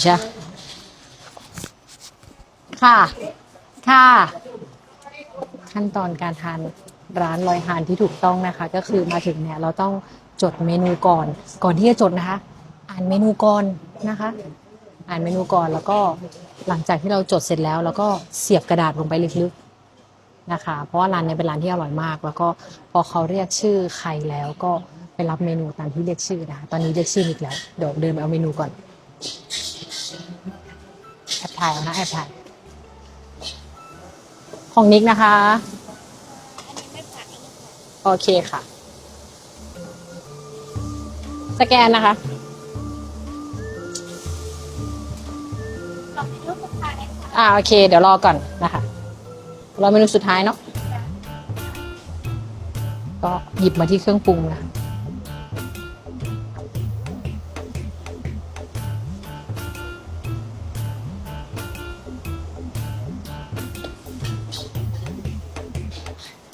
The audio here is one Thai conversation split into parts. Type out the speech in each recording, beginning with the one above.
ใช่ค่ะ ค่ะ ขั้นตอนการทานร้านลอยฮานที่ถูกต้องนะคะ ก็คือมาถึงเนี่ยเราต้องจดเมนูก่อน ก่อนที่จะจดนะคะ อ่านเมนูก่อนนะคะ อ่านเมนูก่อนแล้วก็หลังจากที่เราจดเสร็จแล้ว แล้วก็เสียบกระดาษลงไปลึกๆนะคะ เพราะว่าร้านเนี้เป็นร้านที่อร่อยมาก แล้วก็พอเขาเรียกชื่อใครแล้วก็ไปรับเมนูตามที่เรียกชื่อนะคะตอนนี้เรียกชื่ออีกแล้วเดี๋ยวเดินไปเอาเมนูก่อน ถ่ายนะแอบถ่ายของนิกนะคะ โอเคค่ะ สแกนนะคะอ่าโอเค เดี๋ยวรอก่อนนะคะรอเมนูสุดท้ายเนาะก็หยิบมาที่เครื่องปรุงนะ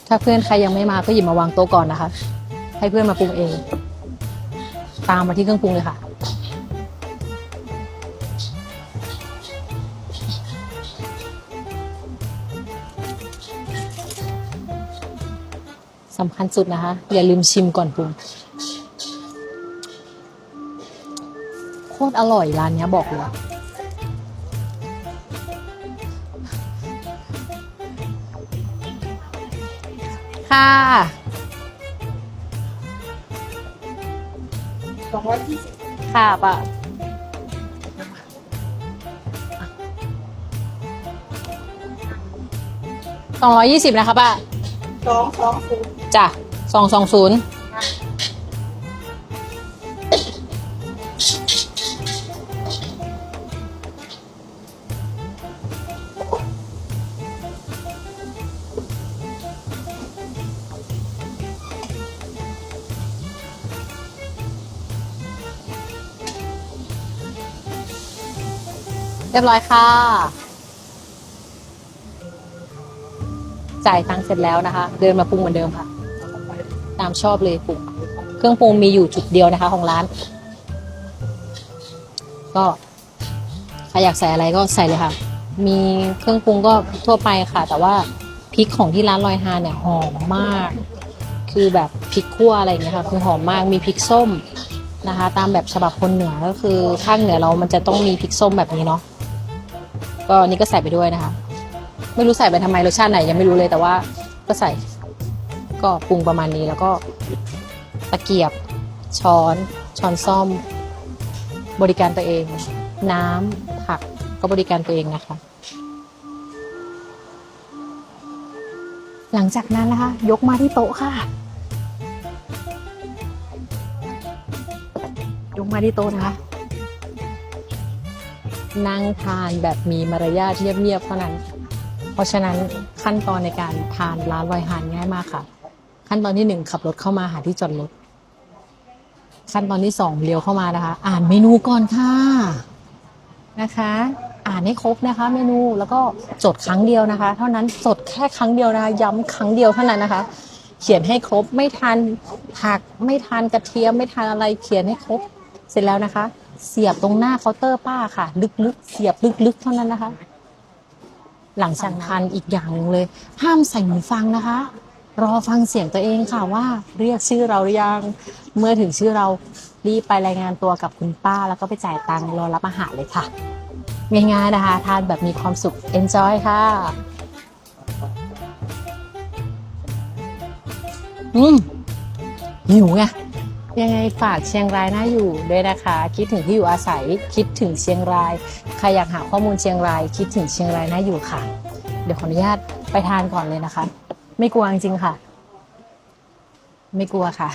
ถ้าเพื่อนใครยังไม่มาก็หยิบมาวางโต๊ะก่อนนะคะ ให้เพื่อนมาปรุงเอง ตามมาที่เครื่องปรุงเลยค่ะ สำคัญสุดนะคะ อย่าลืมชิมก่อนปรุง โคตรอร่อยร้านนี้บอกเลย ค่ะ สองร้อยยี่สิบค่ะป่ะสองร้อยยี่สิบนะคะป้าสองสองศูนย์จ้ะสองสองศูนย์ เรียบร้อยค่ะ จ่ายตังค์เสร็จแล้วนะคะ เดินมาปรุงเหมือนเดิมค่ะ ตามชอบเลยปรุงเครื่องปรุงมีอยู่จุดเดียวนะคะ ของร้าน ก็ใครอยากใส่อะไรก็ใส่เลยค่ะ มีเครื่องปรุงก็ทั่วไปค่ะ แต่ว่าพริกของที่ร้านลอยฮานเนี่ยหอมมาก คือแบบพริกขั่วอะไรอย่างเงี้ยค่ะ คือหอมมาก มีพริกส้มนะคะ ตามแบบฉบับคนเหนือก็คือภาคเหนือเรามันจะต้องมีพริกส้มแบบนี้เนาะ ก็นนี่ก็ใส่ไปด้วยนะคะ ไม่รู้ใส่ไปทำไมรสชาติไหนยังไม่รู้เลยแต่ว่าก็ใส่ ก็ปรุงประมาณนี้แล้วก็ตะเกียบ ช้อน ช้อนซ่อม บริการตัวเอง น้ำผักก็บริการตัวเองนะคะ หลังจากนั้นนะคะ ยกมาที่โต๊ะค่ะ ยกมาที่โต๊ะนะคะ นั่งทานแบบมีมารยาทเงียบๆเท่านั้น เพราะฉะนั้นขั้นตอนในการทานร้านลอยหานง่ายมากค่ะ ขั้นตอนที่หนึ่งขับรถเข้ามาหาที่จอดรถขั้นตอนที่สองเลี้ยวเข้ามานะคะ อ่านเมนูก่อนค่ะนะคะ อ่านให้ครบนะคะ เมนูแล้วก็จดครั้งเดียวนะคะ เท่านั้นจดแค่ครั้งเดียวนะคะย้ำครั้งเดียวเท่านั้นนะคะ เขียนให้ครบไม่ทานผักไม่ทานกระเทียมไม่ทานอะไรเขียนให้ครบเสร็จแล้วนะคะ เสียบตรงหน้าเคาน์เตอร์ป้าค่ะ ลึกๆ เสียบลึกๆ เท่านั้นนะคะ หลังจากทานอีกอย่างหนึ่งเลย ห้ามใส่หูฟังนะคะ รอฟังเสียงตัวเองค่ะว่าเรียกชื่อเราหรือยัง เมื่อถึงชื่อเรารีบไปรายงานตัวกับคุณป้า แล้วก็ไปจ่ายตังค์รอรับอาหารเลยค่ะ ง่ายๆนะคะ ทานแบบมีความสุข enjoy ค่ะอืมหิวไง ยังไงฝากเชียงรายน่าอยู่ด้วยนะคะ คิดถึงที่อยู่อาศัยคิดถึงเชียงรายใครอยากหาข้อมูลเชียงราย คิดถึงเชียงรายน่าอยู่ค่ะ เดี๋ยวขออนุญาตไปทานก่อนเลยนะคะ ไม่กลัวจริงๆค่ะ ไม่กลัวค่ะ